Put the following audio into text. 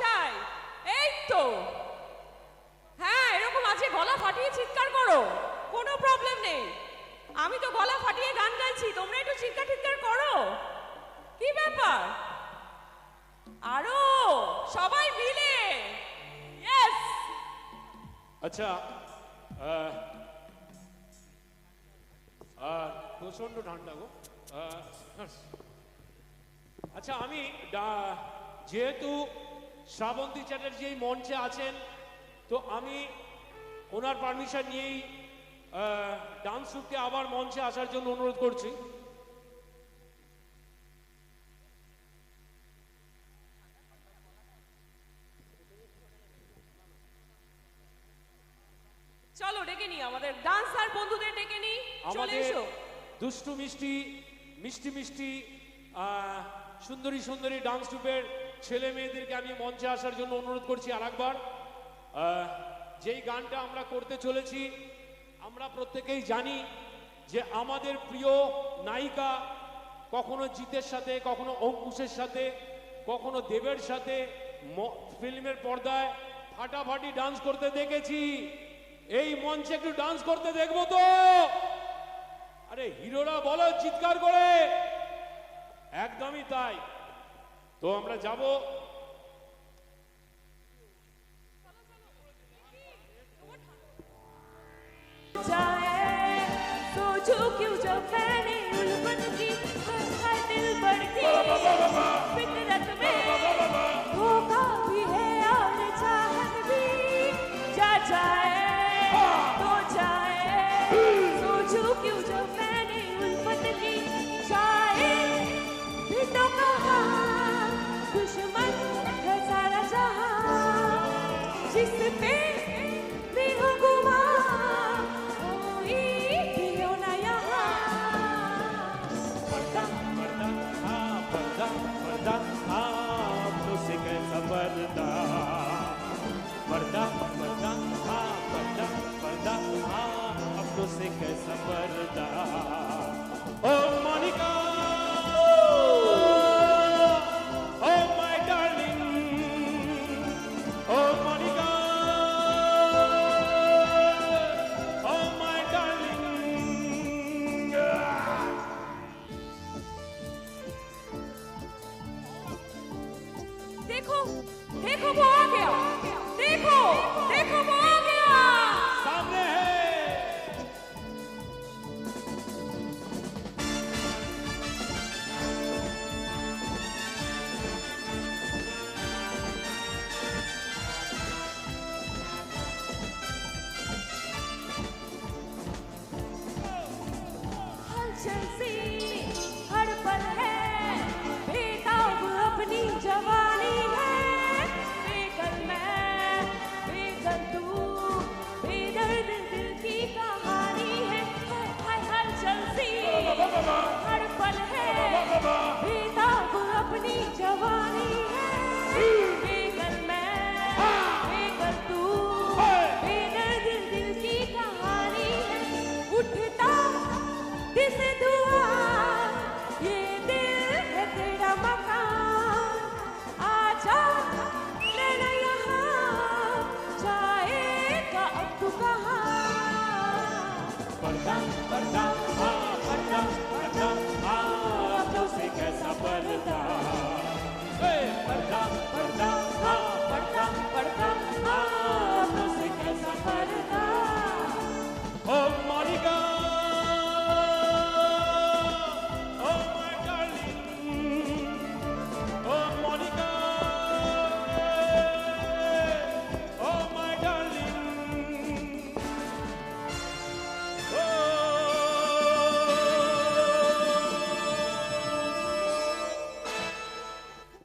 চাই। এই তো। হ্যাঁ এরকম আছে গলা ফাটিয়ে চিৎকার করো। কোনো প্রবলেম নেই। আমি তো গলা ফাটিয়ে গান গাইছি, তোমরা একটু চিৎকার চিৎকার করো। কি ব্যাপার? আরও সবাই মিলে। ইয়েস আচ্ছা প্রচণ্ড ঠান্ডা গো। আচ্ছা আমি যেহেতু শ্রাবন্তী চ্যাটার্জি এই মঞ্চে আছেন। তো আমি ওনার পারমিশন নিয়েই ডান্স গ্রুপকে আবার মঞ্চে আসার জন্য অনুরোধ করছি। চলো ডেকে নি আমাদের ডান্সার বন্ধুদের ডেকে নি চলে আমাদের এসো। দুষ্টু মিষ্টি মিষ্টি মিষ্টি আহ, সুন্দরী সুন্দরী ডান্স গ্রুপের ছেলে মেয়েদেরকে আমি মঞ্চে আসার জন্য অনুরোধ করছি আরেকবার। আহ, যেই গানটা আমরা করতে চলেছি আমরা প্রত্যেকেই জানি যে আমাদের প্রিয় নায়িকা কখনো জিতের সাথে কখনো অঙ্কুশের সাথে কখনো দেবের সাথে ফিল্মের পর্দায় ফাটাফাটি ডান্স করতে দেখেছি। এই মঞ্চে একটু ডান্স করতে দেখব তো? আরে হিরোরা বলো চিৎকার করে। একদমই তাই। তো আমরা যাব disse bem.